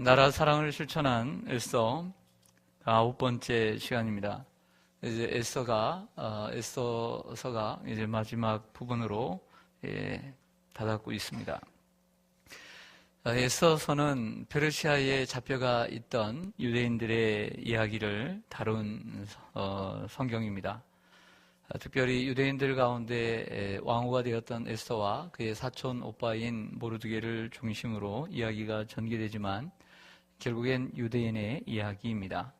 나라 사랑을 실천한 에서 아홉 번째 시간입니다. 이제 에서가 어, 에서서가 이제 마지막 부분으로 예, 다다고 있습니다. 어, 에서서는 페르시아에 잡혀가 있던 유대인들의 이야기를 다룬 어, 성경입니다. 어, 특별히 유대인들 가운데 왕후가 되었던 에스더와 그의 사촌 오빠인 모르드게를 중심으로 이야기가 전개되지만 결국엔 유대인의 이야기입니다.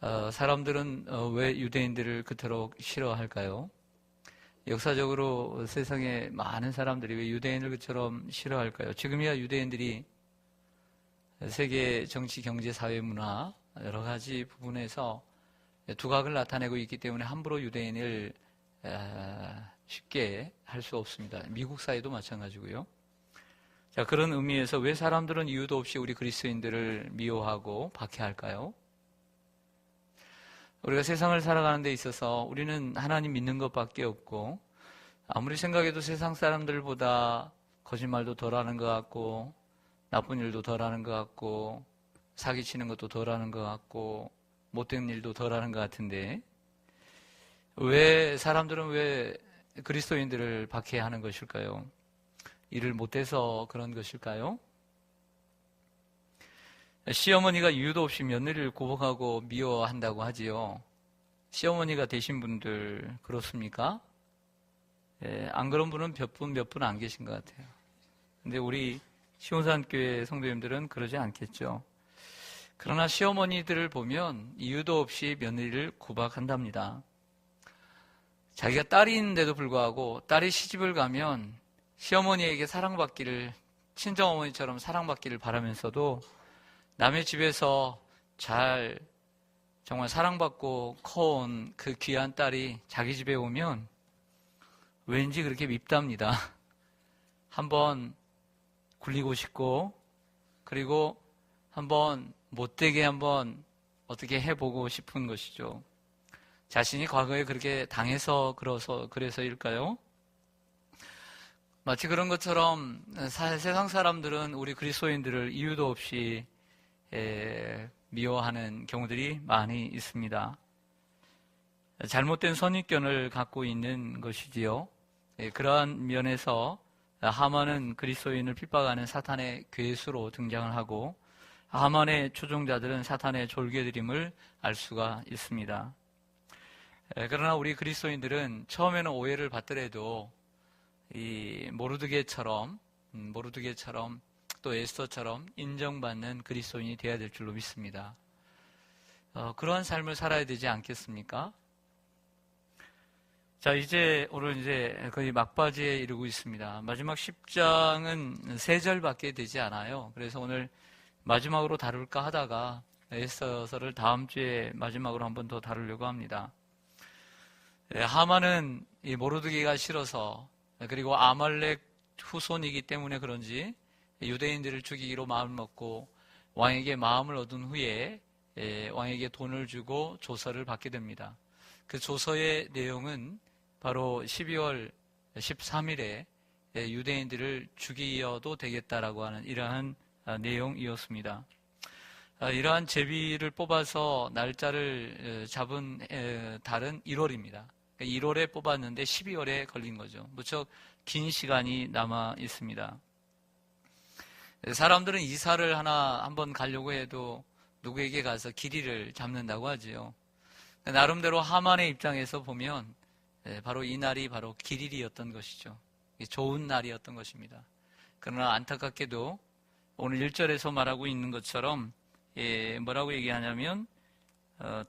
어, 사람들은 어, 왜 유대인들을 그토록 싫어할까요? 역사적으로 세상에 많은 사람들이 왜 유대인을 그처럼 싫어할까요? 지금이야 유대인들이 세계 정치, 경제, 사회, 문화 여러 가지 부분에서 두각을 나타내고 있기 때문에 함부로 유대인을 쉽게 할 수 없습니다. 미국 사회도 마찬가지고요. 자, 그런 의미에서 왜 사람들은 이유도 없이 우리 그리스도인들을 미워하고 박해할까요? 우리가 세상을 살아가는 데 있어서 우리는 하나님 믿는 것밖에 없고 아무리 생각해도 세상 사람들보다 거짓말도 덜 하는 것 같고 나쁜 일도 덜 하는 것 같고 사기치는 것도 덜 하는 것 같고 못된 일도 덜 하는 것 같은데 왜 사람들은 왜 그리스도인들을 박해하는 것일까요? 일을 못해서 그런 것일까요? 시어머니가 이유도 없이 며느리를 구박하고 미워한다고 하지요. 시어머니가 되신 분들 그렇습니까? 예, 안 그런 분은 몇 분, 몇 분 안 계신 것 같아요. 근데 우리 시온산교회 성도님들은 그러지 않겠죠. 그러나 시어머니들을 보면 이유도 없이 며느리를 구박한답니다. 자기가 딸이 있는데도 불구하고 딸이 시집을 가면 시어머니에게 사랑받기를, 친정어머니처럼 사랑받기를 바라면서도 남의 집에서 잘 정말 사랑받고 커온 그 귀한 딸이 자기 집에 오면 왠지 그렇게 밉답니다. 한번 굴리고 싶고 그리고 한번 못되게 한번 어떻게 해보고 싶은 것이죠. 자신이 과거에 그렇게 당해서 그래서 그래서일까요? 마치 그런 것처럼 세상 사람들은 우리 그리스도인들을 이유도 없이 미워하는 경우들이 많이 있습니다. 잘못된 선입견을 갖고 있는 것이지요. 예, 그러한 면에서 하만은 그리스도인을 핍박하는 사탄의 괴수로 등장을 하고 하만의 초종자들은 사탄의 졸개들임을 알 수가 있습니다. 예, 그러나 우리 그리스도인들은 처음에는 오해를 받더라도 이 모르드게처럼 음, 모르드게처럼 또 에스더처럼 인정받는 그리스도인이 되어야 될 줄로 믿습니다. 어, 그러한 삶을 살아야 되지 않겠습니까? 자, 이제 오늘 이제 거의 막바지에 이르고 있습니다. 마지막 10장은 세 절밖에 되지 않아요. 그래서 오늘 마지막으로 다룰까 하다가 에스더서를 다음 주에 마지막으로 한 번 더 다루려고 합니다. 예, 하만은 이 모르드기가 싫어서 그리고 아말렉 후손이기 때문에 그런지 유대인들을 죽이기로 마음을 먹고 왕에게 마음을 얻은 후에 예, 왕에게 돈을 주고 조서를 받게 됩니다. 그 조서의 내용은 바로 12월 13일에 예, 유대인들을 죽이어도 되겠다라고 하는 이러한 아, 내용이었습니다. 아, 이러한 제비를 뽑아서 날짜를 잡은 달은 1월입니다. 1월에 그러니까 뽑았는데 12월에 걸린 거죠. 무척 긴 시간이 남아 있습니다. 사람들은 이사를 하나 한번 가려고 해도 누구에게 가서 길이를 잡는다고 하지요. 나름대로 하만의 입장에서 보면 예, 바로 이 날이 바로 길일이었던 것이죠. 좋은 날이었던 것입니다. 그러나 안타깝게도 오늘 1절에서 말하고 있는 것처럼 예, 뭐라고 얘기하냐면 어,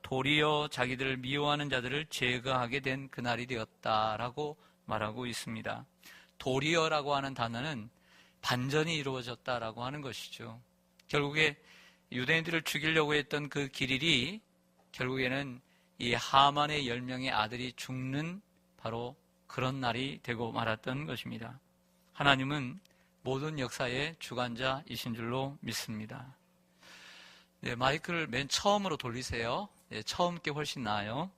도리어 자기들을 미워하는 자들을 제거하게 된 그날이 되었다라고 말하고 있습니다. 도리어라고 하는 단어는 반전이 이루어졌다라고 하는 것이죠. 결국에 유대인들을 죽이려고 했던 그 길일이 결국에는 이 하만의 열 명의 아들이 죽는 바로 그런 날이 되고 말았던 것입니다. 하나님은 모든 역사의 주관자이신 줄로 믿습니다. 네, 마이크를 맨 처음으로 돌리세요. 네, 처음 게 훨씬 나아요.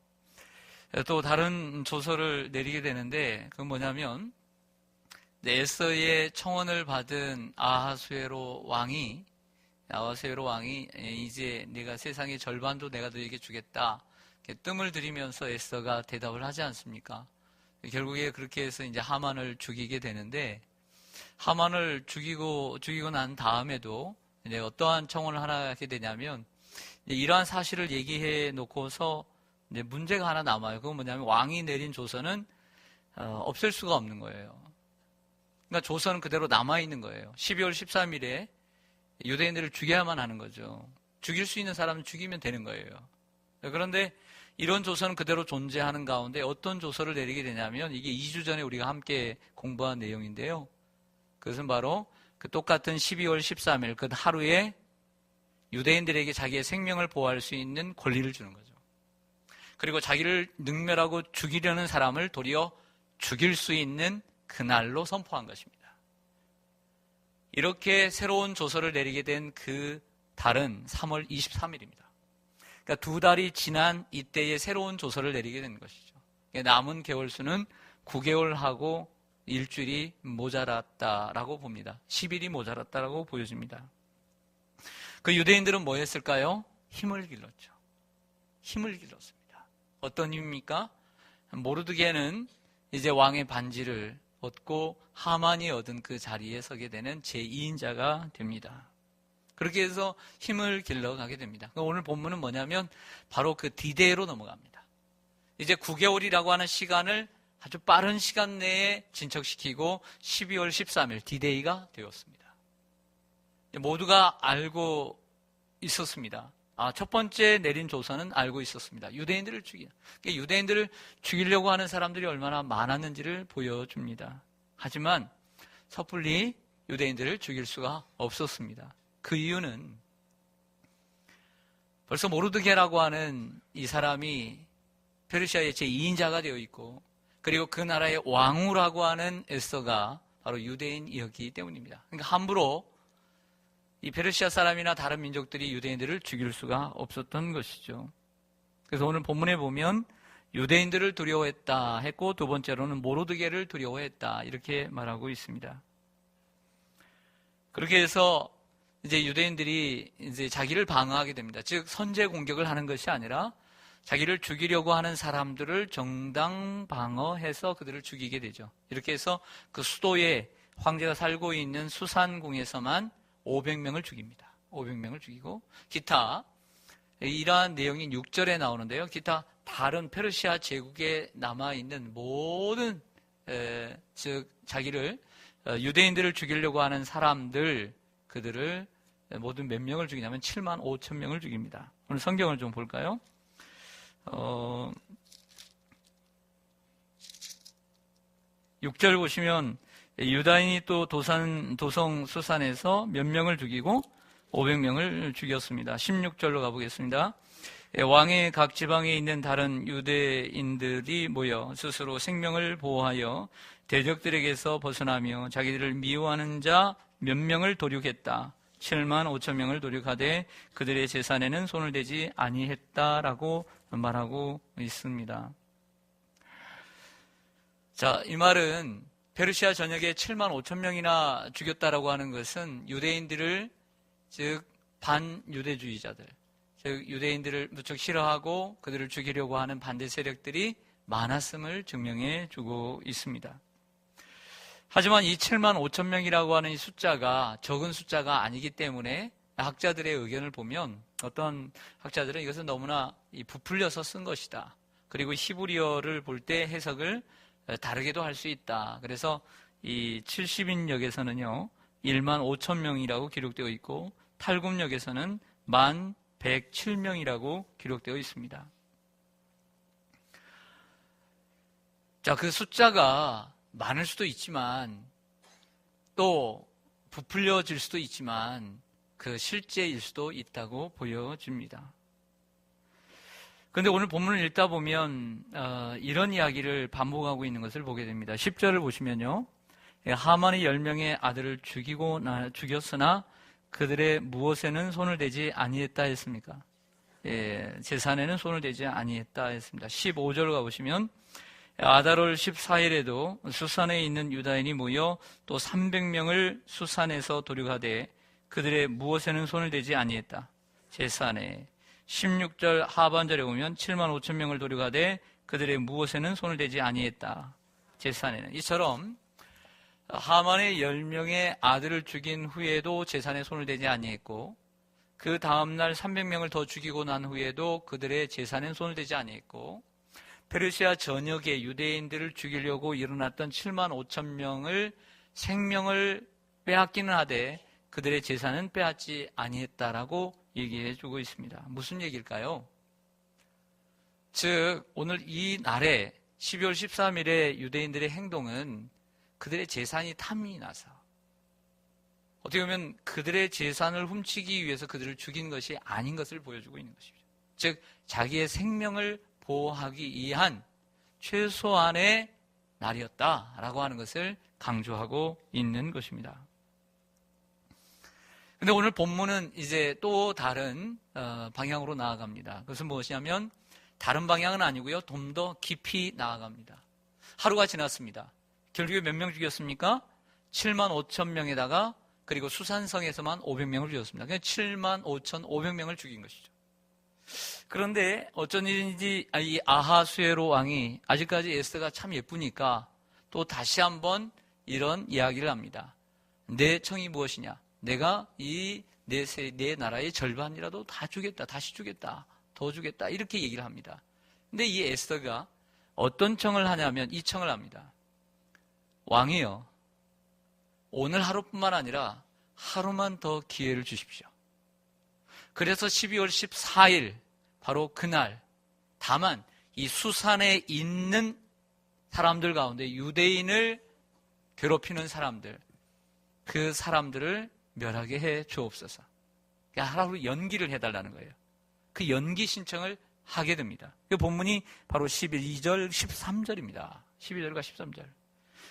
또 다른 조서를 내리게 되는데 그건 뭐냐면 네, 에서의 청원을 받은 아하수에로 왕이 아하수에로 왕이 이제 내가 세상의 절반도 내가 너에게 주겠다. 뜸을 들이면서 에스더가 대답을 하지 않습니까? 결국에 그렇게 해서 이제 하만을 죽이게 되는데 하만을 죽이고 죽이고 난 다음에도 이제 어떠한 청원을 하나 하게 되냐면 이러한 사실을 얘기해 놓고서 이제 문제가 하나 남아요. 그건 뭐냐면 왕이 내린 조서는 어, 없앨 수가 없는 거예요. 그러니까 조서는 그대로 남아 있는 거예요. 12월 13일에 유대인들을 죽여야만 하는 거죠. 죽일 수 있는 사람은 죽이면 되는 거예요. 그런데 이런 조서는 그대로 존재하는 가운데 어떤 조서를 내리게 되냐면 이게 2주 전에 우리가 함께 공부한 내용인데요. 그것은 바로 그 똑같은 12월 13일 그 하루에 유대인들에게 자기의 생명을 보호할 수 있는 권리를 주는 거죠. 그리고 자기를 능멸하고 죽이려는 사람을 도리어 죽일 수 있는 그날로 선포한 것입니다. 이렇게 새로운 조서를 내리게 된 그 달은 3월 23일입니다. 그러니까 두 달이 지난 이때에 새로운 조서를 내리게 된 것이죠. 남은 개월 수는 9개월하고 일주일이 모자랐다라고 봅니다. 10일이 모자랐다라고 보여집니다. 그 유대인들은 뭐 했을까요? 힘을 길렀죠. 힘을 길렀습니다. 어떤 힘입니까? 모르드게는 이제 왕의 반지를 얻고 하만이 얻은 그 자리에 서게 되는 제2인자가 됩니다. 그렇게 해서 힘을 길러가게 됩니다. 그러니까 오늘 본문은 뭐냐면 바로 그 디데이로 넘어갑니다. 이제 9개월이라고 하는 시간을 아주 빠른 시간 내에 진척시키고 12월 13일 디데이가 되었습니다. 모두가 알고 있었습니다. 아, 첫 번째 내린 조선은 알고 있었습니다. 유대인들을 죽이. 그러니까 유대인들을 죽이려고 하는 사람들이 얼마나 많았는지를 보여줍니다. 하지만 섣불리 유대인들을 죽일 수가 없었습니다. 그 이유는 벌써 모르드게라고 하는 이 사람이 페르시아의 제2인자가 되어 있고 그리고 그 나라의 왕후라고 하는 에스더가 바로 유대인이었기 때문입니다. 그러니까 함부로 이 페르시아 사람이나 다른 민족들이 유대인들을 죽일 수가 없었던 것이죠. 그래서 오늘 본문에 보면 유대인들을 두려워했다 했고 두 번째로는 모르드게를 두려워했다 이렇게 말하고 있습니다. 그렇게 해서 이제 유대인들이 이제 자기를 방어하게 됩니다. 즉 선제 공격을 하는 것이 아니라 자기를 죽이려고 하는 사람들을 정당 방어해서 그들을 죽이게 되죠. 이렇게 해서 그 수도에 황제가 살고 있는 수산궁에서만 500명을 죽입니다. 500명을 죽이고 기타 이러한 내용이 6절에 나오는데요. 기타 다른 페르시아 제국에 남아 있는 모든 에, 즉 자기를 어, 유대인들을 죽이려고 하는 사람들 그들을 모든 몇 명을 죽이냐면 7만 5천 명을 죽입니다. 오늘 성경을 좀 볼까요? 어, 6절 보시면 유다인이 또 도산, 도성 수산에서 몇 명을 죽이고 500명을 죽였습니다. 16절로 가보겠습니다. 왕의 각 지방에 있는 다른 유대인들이 모여 스스로 생명을 보호하여 대적들에게서 벗어나며 자기들을 미워하는 자 몇 명을 도륙했다. 7만 5천 명을 도륙하되 그들의 재산에는 손을 대지 아니했다라고 말하고 있습니다. 자, 이 말은 페르시아 전역에 7만 5천 명이나 죽였다라고 하는 것은 유대인들을 즉 반유대주의자들, 즉 유대인들을 무척 싫어하고 그들을 죽이려고 하는 반대 세력들이 많았음을 증명해 주고 있습니다. 하지만 이 7만 5천 명이라고 하는 이 숫자가 적은 숫자가 아니기 때문에 학자들의 의견을 보면 어떤 학자들은 이것은 너무나 부풀려서 쓴 것이다. 그리고 히브리어를 볼 때 해석을 다르게도 할 수 있다. 그래서 이 70인역에서는요, 1만 5천 명이라고 기록되어 있고, 탈굽역에서는 1만 107명이라고 기록되어 있습니다. 자, 그 숫자가 많을 수도 있지만 또 부풀려질 수도 있지만 그 실제일 수도 있다고 보여집니다. 그런데 오늘 본문을 읽다 보면 어, 이런 이야기를 반복하고 있는 것을 보게 됩니다. 10절을 보시면요. 예, 하만이 10명의 아들을 죽이고 나, 죽였으나 그들의 무엇에는 손을 대지 아니했다 했습니까? 예, 재산에는 손을 대지 아니했다 했습니다. 15절 가보시면 아다롤 14일에도 수산에 있는 유다인이 모여 또 300명을 수산에서 도륙하되 그들의 무엇에는 손을 대지 아니했다. 제산에 16절 하반절에 보면 7만 5천 명을 도륙하되 그들의 무엇에는 손을 대지 아니했다. 제산에는 이처럼 하만의 10명의 아들을 죽인 후에도 재산에 손을 대지 아니했고 그 다음날 300명을 더 죽이고 난 후에도 그들의 재산에 손을 대지 아니했고 페르시아 전역의 유대인들을 죽이려고 일어났던 7만 5천 명을 생명을 빼앗기는 하되 그들의 재산은 빼앗지 아니했다라고 얘기해 주고 있습니다. 무슨 얘기일까요? 즉 오늘 이 날에 12월 13일에 유대인들의 행동은 그들의 재산이 탐이 나서 어떻게 보면 그들의 재산을 훔치기 위해서 그들을 죽인 것이 아닌 것을 보여주고 있는 것이죠. 즉 자기의 생명을 보호하기 위한 최소한의 날이었다라고 하는 것을 강조하고 있는 것입니다. 근데 오늘 본문은 이제 또 다른 어, 방향으로 나아갑니다. 그것은 무엇이냐면 다른 방향은 아니고요. 좀 더 깊이 나아갑니다. 하루가 지났습니다. 결국에 몇 명 죽였습니까? 7만 5천 명에다가 그리고 수산성에서만 500명을 죽였습니다. 그냥 7만 5천 500명을 죽인 것이죠. 그런데 어쩐 일인지 아, 이 아하수에로 왕이 아직까지 에스더가 참 예쁘니까 또 다시 한번 이런 이야기를 합니다. 내 청이 무엇이냐? 내가 이내 내 나라의 절반이라도 다 주겠다. 다시 주겠다. 더 주겠다. 이렇게 얘기를 합니다. 근데 이 에스더가 어떤 청을 하냐면 이 청을 합니다. 왕이요. 오늘 하루뿐만 아니라 하루만 더 기회를 주십시오. 그래서 12월 14일 바로 그날 다만 이 수산에 있는 사람들 가운데 유대인을 괴롭히는 사람들 그 사람들을 멸하게 해 주옵소서. 하루 연기를 해달라는 거예요. 그 연기 신청을 하게 됩니다. 그 본문이 바로 12절, 13절입니다. 12절과 13절.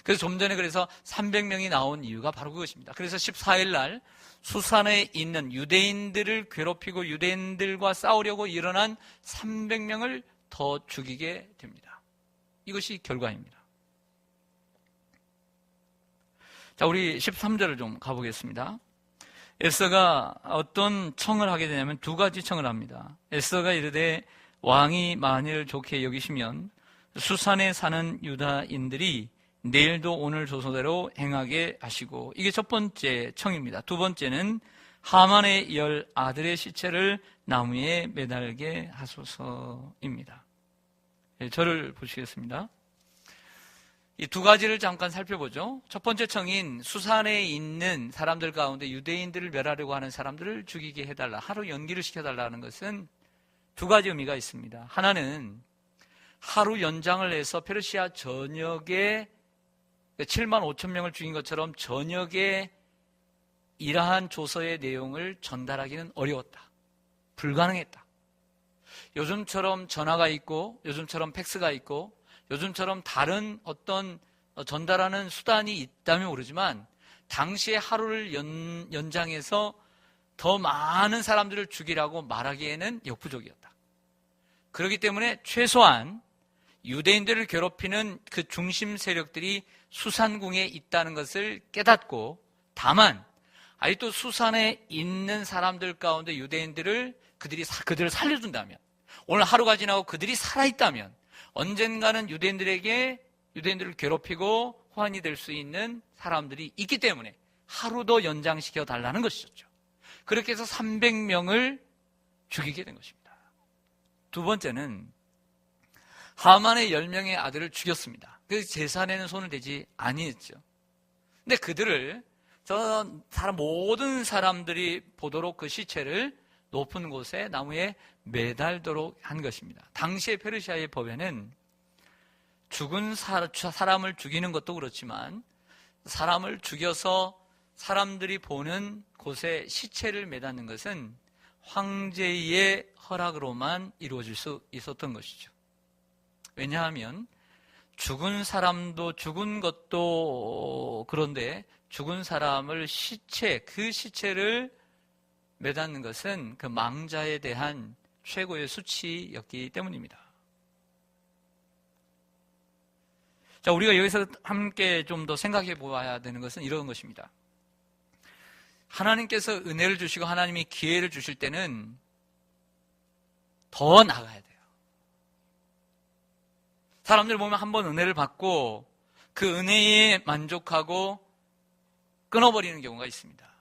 그래서 좀 전에 그래서 300명이 나온 이유가 바로 그것입니다. 그래서 14일 날 수산에 있는 유대인들을 괴롭히고 유대인들과 싸우려고 일어난 300명을 더 죽이게 됩니다. 이것이 결과입니다. 자, 우리 13절을 좀 가보겠습니다. 에서가 어떤 청을 하게 되냐면 두 가지 청을 합니다. 에서가 이르되 왕이 만일 좋게 여기시면 수산에 사는 유다인들이 내일도 오늘 조서대로 행하게 하시고 이게 첫 번째 청입니다. 두 번째는 하만의 열 아들의 시체를 나무에 매달게 하소서입니다. 네, 저를 보시겠습니다. 이 두 가지를 잠깐 살펴보죠. 첫 번째 청인 수산에 있는 사람들 가운데 유대인들을 멸하려고 하는 사람들을 죽이게 해달라. 하루 연기를 시켜달라는 것은 두 가지 의미가 있습니다. 하나는 하루 연장을 해서 페르시아 전역에 7만 5천 명을 죽인 것처럼 전역에 이러한 조서의 내용을 전달하기는 어려웠다. 불가능했다. 요즘처럼 전화가 있고, 요즘처럼 팩스가 있고, 요즘처럼 다른 어떤 전달하는 수단이 있다면 모르지만, 당시에 하루를 연, 연장해서 더 많은 사람들을 죽이라고 말하기에는 역부족이었다. 그렇기 때문에 최소한 유대인들을 괴롭히는 그 중심 세력들이 수산궁에 있다는 것을 깨닫고 다만 아직도 수산에 있는 사람들 가운데 유대인들을 그들이 그들을 살려준다면 오늘 하루가 지나고 그들이 살아있다면 언젠가는 유대인들에게 유대인들을 괴롭히고 호환이 될 수 있는 사람들이 있기 때문에 하루 더 연장시켜 달라는 것이었죠. 그렇게 해서 300명을 죽이게 된 것입니다. 두 번째는 하만의 10명의 아들을 죽였습니다. 그 재산에는 손을 대지 아니했죠. 근데 그들을 저 사람 모든 사람들이 보도록 그 시체를 높은 곳에 나무에 매달도록 한 것입니다. 당시의 페르시아의 법에는 죽은 사람을 죽이는 것도 그렇지만 사람을 죽여서 사람들이 보는 곳에 시체를 매닫는 것은 황제의 허락으로만 이루어질 수 있었던 것이죠. 왜냐하면 죽은 사람도 죽은 것도 그런데 죽은 사람을 시체, 그 시체를 매닫는 것은 그 망자에 대한 최고의 수치였기 때문입니다. 자, 우리가 여기서 함께 좀 더 생각해 보아야 되는 것은 이런 것입니다. 하나님께서 은혜를 주시고 하나님이 기회를 주실 때는 더 나가야 돼요. 사람들 보면 한 번 은혜를 받고 그 은혜에 만족하고 끊어버리는 경우가 있습니다.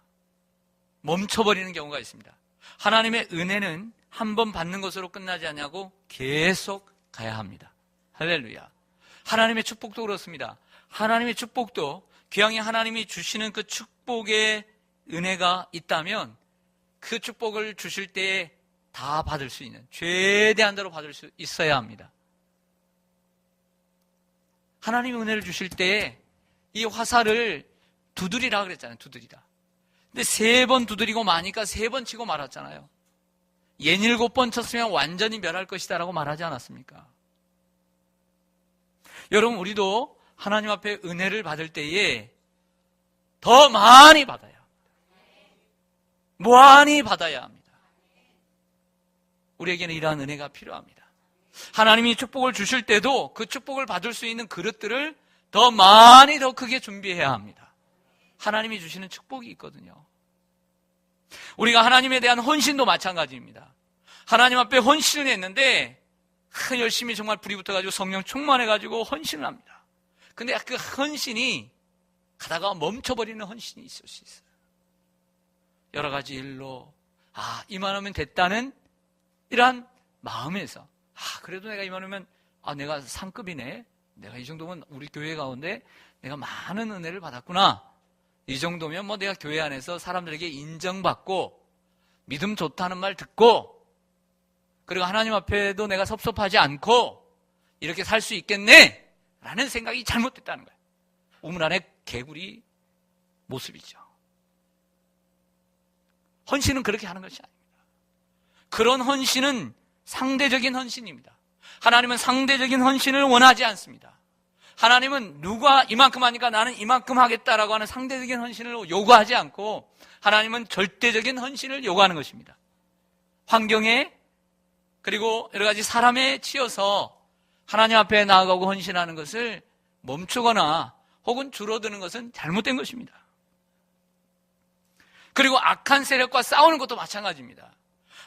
멈춰버리는 경우가 있습니다. 하나님의 은혜는 한 번 받는 것으로 끝나지 않냐고 계속 가야 합니다. 할렐루야. 하나님의 축복도 그렇습니다. 하나님의 축복도 귀양이 하나님이 주시는 그 축복의 은혜가 있다면 그 축복을 주실 때에 다 받을 수 있는 최대한 대로 받을 수 있어야 합니다. 하나님 은혜를 주실 때에 이 화살을 두드리라 그랬잖아요. 두드리라. 근데 세 번 두드리고 마니까 세 번 치고 말았잖아요. 예닐곱 번 쳤으면 완전히 멸할 것이다 라고 말하지 않았습니까? 여러분 우리도 하나님 앞에 은혜를 받을 때에 더 많이 받아야 합니다. 무한히 받아야 합니다. 우리에게는 이러한 은혜가 필요합니다. 하나님이 축복을 주실 때도 그 축복을 받을 수 있는 그릇들을 더 많이 더 크게 준비해야 합니다. 하나님이 주시는 축복이 있거든요. 우리가 하나님에 대한 헌신도 마찬가지입니다. 하나님 앞에 헌신을 했는데 열심히 정말 불이 붙어가지고 성령 충만해가지고 헌신을 합니다. 근데 그 헌신이 가다가 멈춰버리는 헌신이 있을 수 있어요. 여러 가지 일로 아 이만하면 됐다는 이러한 마음에서 아 그래도 내가 이만하면 아 내가 상급이네 내가 이 정도면 우리 교회 가운데 내가 많은 은혜를 받았구나 이 정도면 뭐 내가 교회 안에서 사람들에게 인정받고 믿음 좋다는 말 듣고 그리고 하나님 앞에도 내가 섭섭하지 않고 이렇게 살 수 있겠네 라는 생각이 잘못됐다는 거예요. 우물 안에 개구리 모습이죠. 헌신은 그렇게 하는 것이 아닙니다. 그런 헌신은 상대적인 헌신입니다. 하나님은 상대적인 헌신을 원하지 않습니다. 하나님은 누가 이만큼 하니까 나는 이만큼 하겠다라고 하는 상대적인 헌신을 요구하지 않고 하나님은 절대적인 헌신을 요구하는 것입니다. 환경에 그리고 여러 가지 사람에 치여서 하나님 앞에 나아가고 헌신하는 것을 멈추거나 혹은 줄어드는 것은 잘못된 것입니다. 그리고 악한 세력과 싸우는 것도 마찬가지입니다.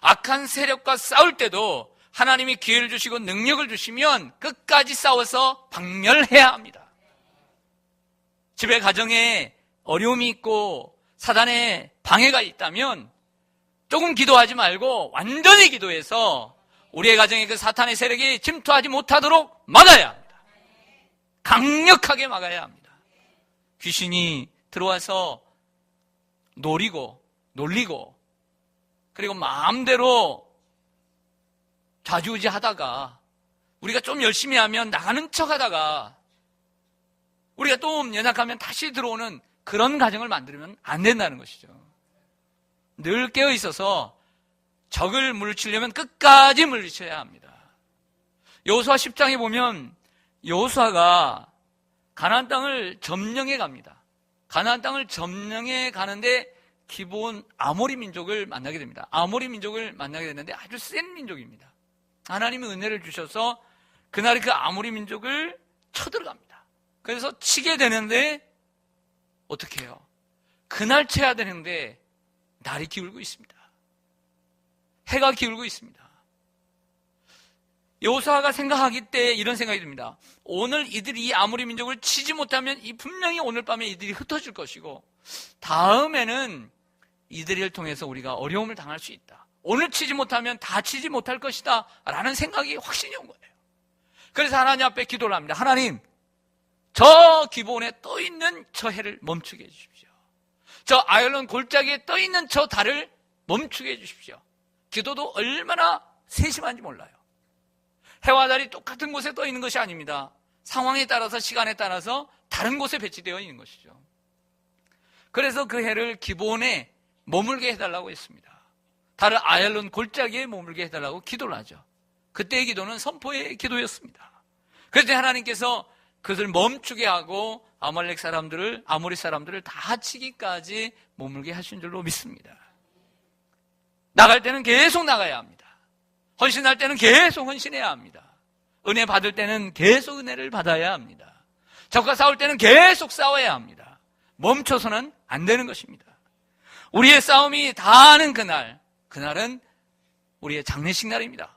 악한 세력과 싸울 때도 하나님이 기회를 주시고 능력을 주시면 끝까지 싸워서 박멸해야 합니다. 집에 가정에 어려움이 있고 사단의 방해가 있다면 조금 기도하지 말고 완전히 기도해서 우리의 가정에 그 사탄의 세력이 침투하지 못하도록 막아야 합니다. 강력하게 막아야 합니다. 귀신이 들어와서 노리고 놀리고 그리고 마음대로 좌지우지 하다가 우리가 좀 열심히 하면 나가는 척 하다가 우리가 또 연약하면 다시 들어오는 그런 가정을 만들면 안 된다는 것이죠. 늘 깨어 있어서 적을 물리치려면 끝까지 물리쳐야 합니다. 여호수아 10장에 보면 여호수아가 가나안 땅을 점령해 갑니다. 가나안 땅을 점령해 가는데 기본 아모리 민족을 만나게 됩니다. 아모리 민족을 만나게 되는데 아주 센 민족입니다. 하나님이 은혜를 주셔서 그날에 그 아모리 민족을 쳐들어갑니다. 그래서 치게 되는데 어떻게 해요? 그날 쳐야 되는데 날이 기울고 있습니다. 해가 기울고 있습니다. 여호수아가 생각하기 때 이런 생각이 듭니다. 오늘 이들이 이 아무리 민족을 치지 못하면 이 분명히 오늘 밤에 이들이 흩어질 것이고 다음에는 이들을 통해서 우리가 어려움을 당할 수 있다. 오늘 치지 못하면 다 치지 못할 것이다. 라는 생각이 확신이 온 거예요. 그래서 하나님 앞에 기도를 합니다. 하나님, 저 기본에 떠 있는 저 해를 멈추게 해주십시오. 저 아일론 골짜기에 떠 있는 저 달을 멈추게 해주십시오. 기도도 얼마나 세심한지 몰라요. 해와 달이 똑같은 곳에 떠 있는 것이 아닙니다. 상황에 따라서 시간에 따라서 다른 곳에 배치되어 있는 것이죠. 그래서 그 해를 기본에 머물게 해달라고 했습니다. 다른 아일론 골짜기에 머물게 해달라고 기도를 하죠. 그때의 기도는 선포의 기도였습니다. 그래서 하나님께서 그것을 멈추게 하고 아말렉 사람들을 아모리 사람들을 다 치기까지 머물게 하신 줄로 믿습니다. 나갈 때는 계속 나가야 합니다. 헌신할 때는 계속 헌신해야 합니다. 은혜 받을 때는 계속 은혜를 받아야 합니다. 적과 싸울 때는 계속 싸워야 합니다. 멈춰서는 안 되는 것입니다. 우리의 싸움이 다 하는 그날, 그날은 우리의 장례식 날입니다.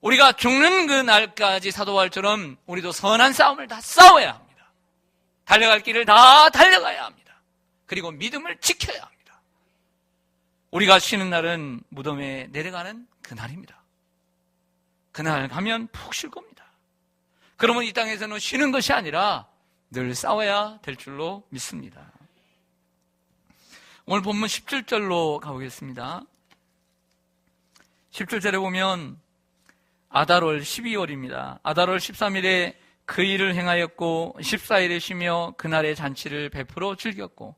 우리가 죽는 그 날까지 사도발처럼 우리도 선한 싸움을 다 싸워야 합니다. 달려갈 길을 다 달려가야 합니다. 그리고 믿음을 지켜야 합니다. 우리가 쉬는 날은 무덤에 내려가는 그날입니다. 그날 가면 푹 쉴 겁니다. 그러면 이 땅에서는 쉬는 것이 아니라 늘 싸워야 될 줄로 믿습니다. 오늘 본문 17절로 가보겠습니다. 17절에 보면 아달월 12월입니다. 아달월 13일에 그 일을 행하였고 14일에 쉬며 그날의 잔치를 베풀어 즐겼고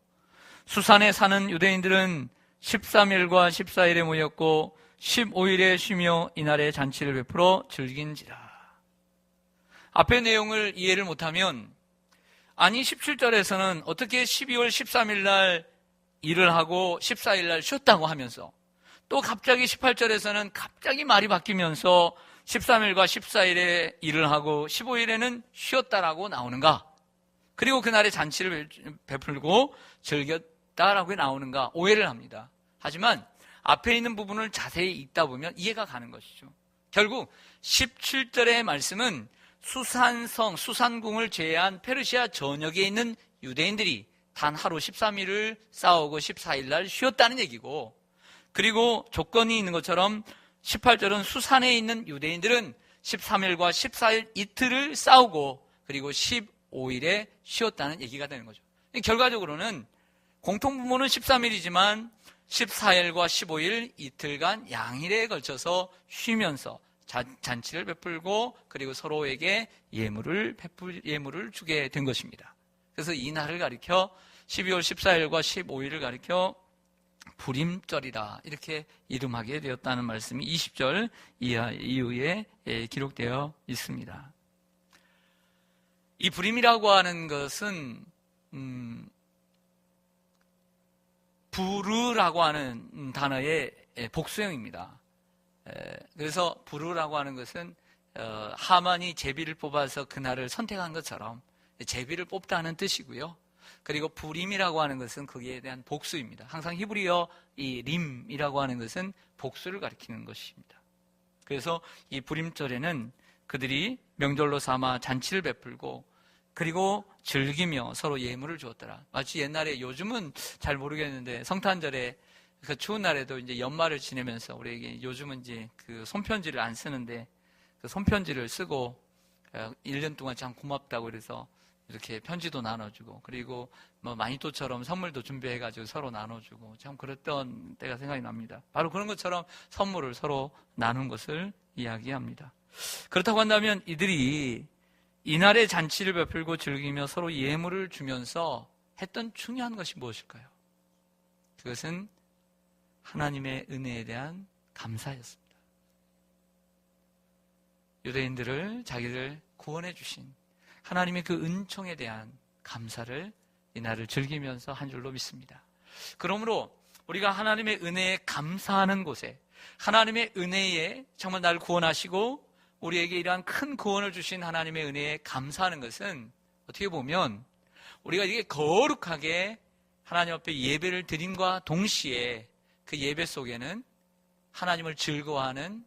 수산에 사는 유대인들은 13일과 14일에 모였고 15일에 쉬며 이날의 잔치를 베풀어 즐긴지라. 앞의 내용을 이해를 못하면 아니 17절에서는 어떻게 12월 13일 날 일을 하고 14일 날 쉬었다고 하면서 또 갑자기 18절에서는 갑자기 말이 바뀌면서 13일과 14일에 일을 하고 15일에는 쉬었다라고 나오는가? 그리고 그날의 잔치를 베풀고 즐겼다라고 나오는가? 오해를 합니다. 하지만 앞에 있는 부분을 자세히 읽다 보면 이해가 가는 것이죠. 결국 17절의 말씀은 수산성, 수산궁을 제외한 페르시아 전역에 있는 유대인들이 단 하루 13일을 싸우고 14일 날 쉬었다는 얘기고 그리고 조건이 있는 것처럼 18절은 수산에 있는 유대인들은 13일과 14일 이틀을 싸우고 그리고 15일에 쉬었다는 얘기가 되는 거죠. 결과적으로는 공통부모는 13일이지만 14일과 15일 이틀간 양일에 걸쳐서 쉬면서 잔치를 베풀고 그리고 서로에게 예물을 베풀 예물을 주게 된 것입니다. 그래서 이 날을 가리켜 12월 14일과 15일을 가리켜 불임절이다 이렇게 이름하게 되었다는 말씀이 20절 이하 이후에 예, 기록되어 있습니다. 이 불임이라고 하는 것은 음, 부르라고 하는 단어의 예, 복수형입니다. 그래서 부르라고 하는 것은 어, 하만이 제비를 뽑아서 그날을 선택한 것처럼 제비를 뽑다는 뜻이고요. 그리고 부림이라고 하는 것은 거기에 대한 복수입니다. 항상 히브리어 이 림이라고 하는 것은 복수를 가리키는 것입니다. 그래서 이 부림절에는 그들이 명절로 삼아 잔치를 베풀고 그리고 즐기며 서로 예물을 주었더라. 마치 옛날에 요즘은 잘 모르겠는데 성탄절에 그 추운 날에도 이제 연말을 지내면서 우리에게 요즘은 이제 그 손편지를 안 쓰는데 그 손편지를 쓰고 1년 어, 동안 참 고맙다고 그래서 이렇게 편지도 나눠주고 그리고 뭐 마니또처럼 선물도 준비해가지고 서로 나눠주고 참 그랬던 때가 생각이 납니다. 바로 그런 것처럼 선물을 서로 나눈 것을 이야기합니다. 그렇다고 한다면 이들이 이날의 잔치를 베풀고 즐기며 서로 예물을 주면서 했던 중요한 것이 무엇일까요? 그것은 하나님의 은혜에 대한 감사였습니다. 유대인들을 자기를 구원해 주신 하나님의 그 은총에 대한 감사를 이날을 즐기면서 한 줄로 믿습니다. 그러므로 우리가 하나님의 은혜에 감사하는 곳에 하나님의 은혜에 정말 나를 구원하시고 우리에게 이러한 큰 구원을 주신 하나님의 은혜에 감사하는 것은 어떻게 보면 우리가 이게 거룩하게 하나님 앞에 예배를 드림과 동시에 그 예배 속에는 하나님을 즐거워하는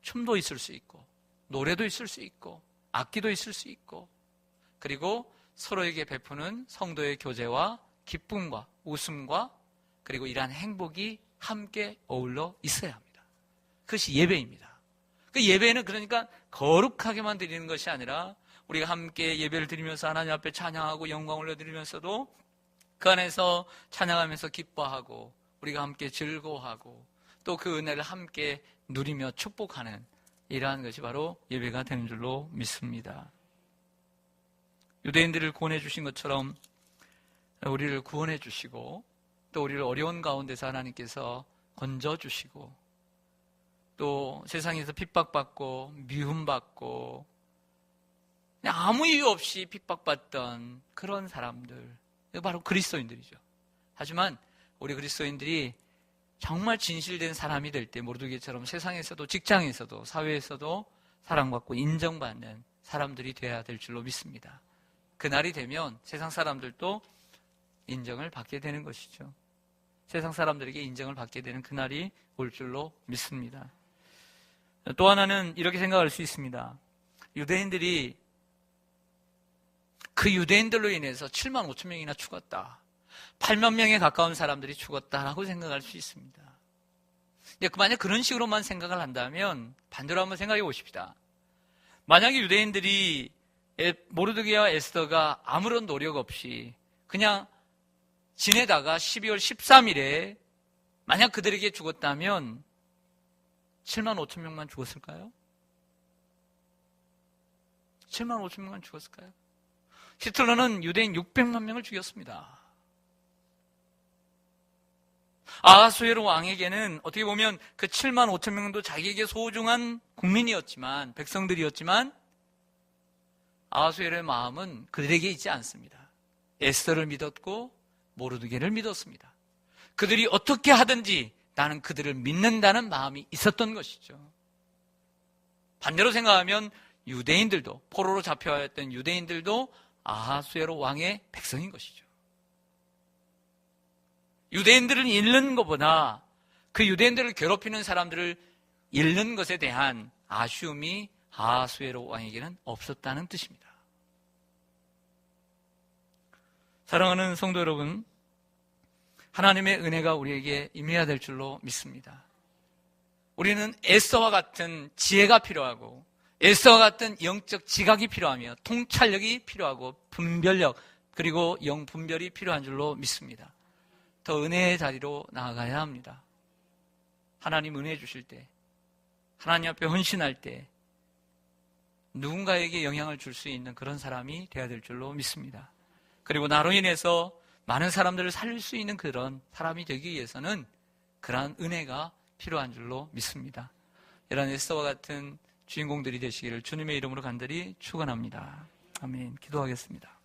춤도 있을 수 있고, 노래도 있을 수 있고, 악기도 있을 수 있고, 그리고 서로에게 베푸는 성도의 교제와 기쁨과 웃음과 그리고 이러한 행복이 함께 어울러 있어야 합니다. 그것이 예배입니다. 그 예배는 그러니까 거룩하게만 드리는 것이 아니라 우리가 함께 예배를 드리면서 하나님 앞에 찬양하고 영광을 올려드리면서도 그 안에서 찬양하면서 기뻐하고 우리가 함께 즐거워하고 또 그 은혜를 함께 누리며 축복하는 이러한 것이 바로 예배가 되는 줄로 믿습니다. 유대인들을 구원해 주신 것처럼 우리를 구원해 주시고 또 우리를 어려운 가운데서 하나님께서 건져 주시고 또 세상에서 핍박받고 미움받고 아무 이유 없이 핍박받던 그런 사람들 바로 그리스도인들이죠. 하지만 우리 그리스도인들이 정말 진실된 사람이 될 때 모르드게처럼 세상에서도 직장에서도 사회에서도 사랑받고 인정받는 사람들이 되어야 될 줄로 믿습니다. 그날이 되면 세상 사람들도 인정을 받게 되는 것이죠. 세상 사람들에게 인정을 받게 되는 그날이 올 줄로 믿습니다. 또 하나는 이렇게 생각할 수 있습니다. 유대인들이 그 유대인들로 인해서 7만 5천 명이나 죽었다. 8만 명에 가까운 사람들이 죽었다라고 생각할 수 있습니다. 만약 그런 식으로만 생각을 한다면 반대로 한번 생각해 보십시다. 만약에 유대인들이 모르드게와 에스더가 아무런 노력 없이 그냥 지내다가 12월 13일에 만약 그들에게 죽었다면 7만 5천 명만 죽었을까요? 7만 5천 명만 죽었을까요? 히틀러는 유대인 600만 명을 죽였습니다. 아하수에로 왕에게는 어떻게 보면 그 7만 5천 명도 자기에게 소중한 국민이었지만 백성들이었지만 아하수에로의 마음은 그들에게 있지 않습니다. 에스더를 믿었고 모르드게를 믿었습니다. 그들이 어떻게 하든지 나는 그들을 믿는다는 마음이 있었던 것이죠. 반대로 생각하면 유대인들도 포로로 잡혀왔던 유대인들도 아하수에로 왕의 백성인 것이죠. 유대인들은 잃는 것보다 그 유대인들을 괴롭히는 사람들을 잃는 것에 대한 아쉬움이 아하수에로 왕에게는 없었다는 뜻입니다. 사랑하는 성도 여러분, 하나님의 은혜가 우리에게 임해야 될 줄로 믿습니다. 우리는 에스더와 같은 지혜가 필요하고 에스더와 같은 영적 지각이 필요하며 통찰력이 필요하고 분별력 그리고 영분별이 필요한 줄로 믿습니다. 더 은혜의 자리로 나아가야 합니다. 하나님 은혜 주실 때 하나님 앞에 헌신할 때 누군가에게 영향을 줄 수 있는 그런 사람이 되어야 될 줄로 믿습니다. 그리고 나로 인해서 많은 사람들을 살릴 수 있는 그런 사람이 되기 위해서는 그러한 은혜가 필요한 줄로 믿습니다. 이런 에스더와 같은 주인공들이 되시기를 주님의 이름으로 간절히 축원합니다. 아멘. 기도하겠습니다.